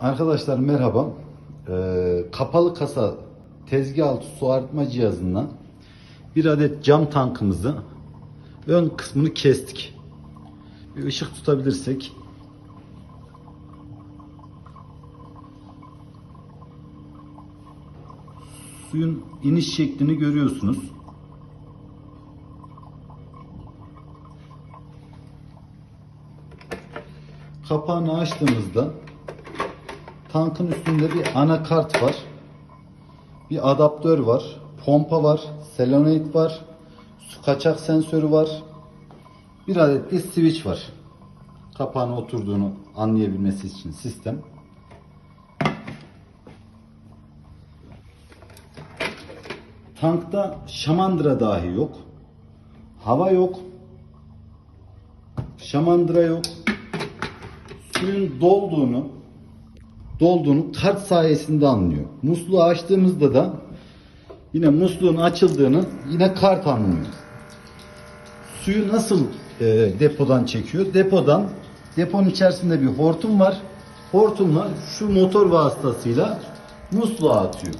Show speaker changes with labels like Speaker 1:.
Speaker 1: Arkadaşlar merhaba. Ee, kapalı kasa tezgah altı su arıtma cihazından bir adet cam tankımızı ön kısmını kestik. Bir ışık tutabilirsek. Suyun iniş şeklini görüyorsunuz. Kapağını açtığımızda tankın üstünde bir anakart var. Bir adaptör var. Pompa var. Selenoid var. Su kaçak sensörü var. Bir adet de switch var. Kapağın oturduğunu anlayabilmesi için sistem. Tankta şamandıra dahi yok. Hava yok. Şamandıra yok. Suyun dolduğunu dolduğunu kart sayesinde anlıyor. Musluğu açtığımızda da yine musluğun açıldığını yine kart anlıyor. Suyu nasıl e, depodan çekiyor? Depodan deponun içerisinde bir hortum var. Hortumla şu motor vasıtasıyla musluğa atıyor.